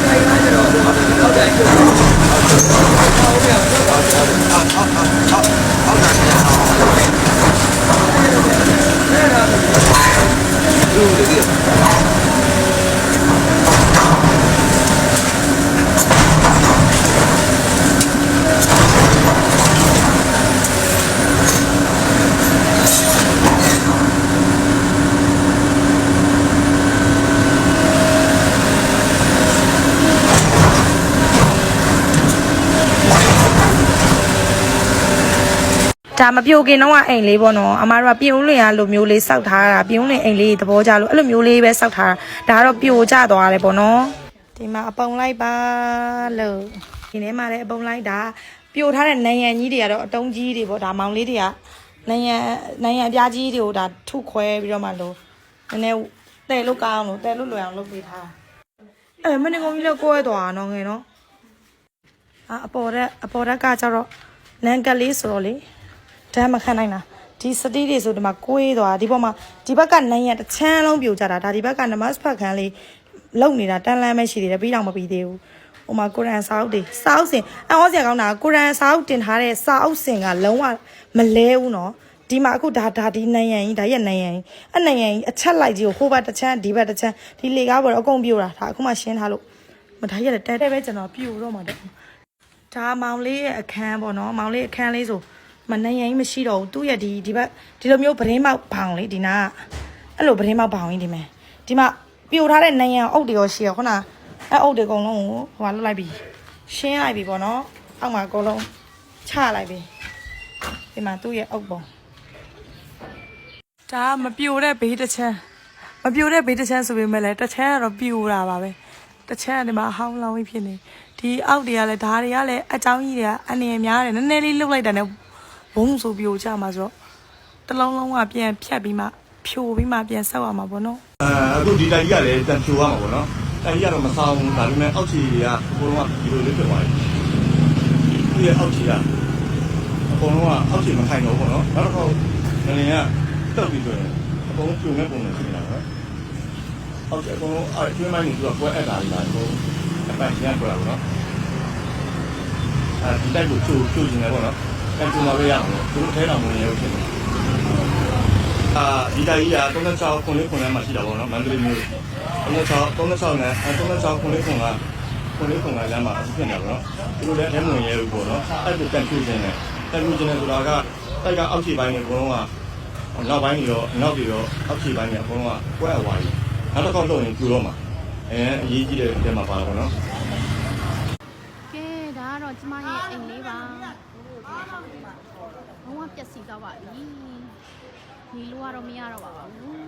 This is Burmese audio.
ไม่ได้เข้าใจคือ ဒါမပြိုခင်တော့ကအိမ်လေးပေါ့နော်အမတို့ကပြင်ဦးလွင်ကလိုမျိုးလေးစောက်ထားတာပြင်ဦးလွင်အိမ်လေးသဘောကျလို့အဲ့လိုမျိုးလေးပဲစောက်ထားတာဒါကတော့ပြိုကျသွားတယ်ပေါ့နော်ဒီမှာအပုံလိုက်ပါလို့ဒီထဲမှာလည်းအပုံလိုက်တာပြိုထားတဲ့နံရံကြီးတွေကတော့အတုံးကြီးတွေပေါ့ဒါမောင်လေးတွေကနံရံနံရံအပြားကြီးတွေကိုဒါထုခွဲပြီးတော့မှလို့နည်းနည်းတဲလို့ကောင်းလို့တဲလို့လွယ်အောင်လုပ်ပေးထားအဲမနေ့ကကြီးလည်းကိုယ်သွားတော့ငယ်နော်အာအပေါ်ရက်အပေါ်ရက်ကကျတော့လန်ကတ်လေးဆိုတော့လေဓာ တ်မခံနိုင်တာဒီစတိတွေဆိုဒီမှာကိုေးသွားဒီပေါ်မှာဒီဘက်ကနိုင်ရတစ်ချမ်းလုံးပြိုကြတာဒါဒီဘက်ကနမတ်ဖတ်ခန်းလေးလုံနေတာတန်လန်းပဲရှိသေးတယ်ပြီးတော့မပြီးသေးဘူးဟိုမှာကုရ်အန်စာအုပ်တွေစာအုပ်စင်အဟောစရာကောင်းတာကုရ်အန်စာအုပ်တင်ထားတဲ့စာအုပ်စင်ကလုံးဝမလဲဘူးနော်ဒီမှာအခုဒါဒါဒီနိုင်ရန်ကြီးဒါရက်နိုင်ရန်ကြီးအနိုင်ရန်ကြီးအချက်လိုက်ကြီးကိုဟိုဘက်တစ်ချမ်းဒီဘက်တစ်ချမ်းဒီလေကားပေါ်တော့အကုန်ပြိုတာဒါအခုမှရှင်းထားလို့မဒါရက်တဲတဲပဲကျွန်တော်ပြိုတော့မှာတဲ့ဒါမောင်လေးရဲ့အခန်းပေါ့နော်မောင်လေးအခန်းလေးဆို မနိုင်ရင်မရှိတော့ဘူးသူ့ရဲ့ဒီဒီဘက်ဒီလိုမျိုးပရင်းမောက်ဘောင်လေးဒီနာကအဲ့လိုပရင်းမောက်ဘောင်ကြီးဒီမဲ့ဒီမှာပြိုထားတဲ့နိုင်ရန်အုပ်တွေရောရှိရခုနအဲ့အုပ်တွေအကုန်လုံးကိုဟိုကလွတ်လိုက်ပြီရှင်းလိုက်ပြီပေါ့နော်အောက်မှာအကုန်လုံးချလိုက်ပြီဒီမှာသူ့ရဲ့အုပ်ပုံဒါမပြိုတဲ့ဘေးတစ်ချမ်းမပြိုတဲ့ဘေးတစ်ချမ်းဆိုပေမဲ့လည်းတစ်ချမ်းကတော့ပြိုတာပါပဲတစ်ချက်ကဒီမှာအဟောင်းလောင်းကြီးဖြစ်နေဒီအောက်တွေကလည်းဓာတွေကလည်းအကြောင်းကြီးတွေကအနေများတယ်နည်းနည်းလေးလှုပ်လိုက်တာနဲ့ ဘုံဆိုပြိုကြမှာဆိုတော့တစ်လုံးလုံးကပြန်ဖြတ်ပြီးမှဖြိုပြီးမှပြန်ဆောက်ရမှာပေါ့နော်အဲအခုဒီတိုက်ကြီးကလည်းတန်ဖြိုရမှာပေါ့နော်တိုက်ကြီးကတော့မဆောင်ဘူးဒါပေမဲ့အောက်ခြေကအကုန်လုံးကဒီလိုလေးဖြစ်သွားတယ်ဒီရဲ့အောက်ခြေကအကုန်လုံးကအောက်ခြေမထိုင်တော့ဘူးပေါ့နော်နောက်တစ်ခေါက်ငလင်ကတက်ပြီးဆိုရင်အကုန်လုံးပြုံနေပုံနေဖြစ်နေတာပဲအောက်ခြေအကုန်လုံးအဲကျွေးမိုင်းနေသူကကွဲအပ်တာတွေလားအကုန်အပိုင်ကျန်ကွဲတာပေါ့နော်အဲဒီတိုက်ကိုချိုးချိုးနေတယ်ပေါ့နော် အဲကျုံလာပဲရအောင်သူတို့ထဲတော်မဝင်ရဘူးဖြစ်နေအာဒီတိုင်းကြီးက36ခုလေးခုလေးမှရှိတာပေါ့နော်မန္တလေးမြို့36 36နဲ့အဲ36ခုလေးခုကခုလေးခုကလမ်းမှာအခုဖြစ်နေတာပေါ့နော်သူတို့လည်းအထဲဝင်ရဲဘူးပေါ့နော်အဲ့ဒါတက်ပြည့်နေတယ်တက်ပြည့်နေဆိုတာကတိုက်ကအောက်ခြေပိုင်းတွေအကုန်လုံးကနောက်ပိုင်းတွေရောနောက်တွေရောအောက်ခြေပိုင်းတွေအကုန်လုံးကကွဲအဝါကြီးနောက်တစ်ခေါက်တော့ရင်ပြူတော့မှာအဲအရေးကြီးတဲ့အထဲမှာပါတော့ပေါ့နော်ကဲဒါကတော့ကျမရဲ့အိမ်လေးပါဘုံကပျ က်စီးသွားပါပြီညီလိုကတော့မရတော့ပါဘူး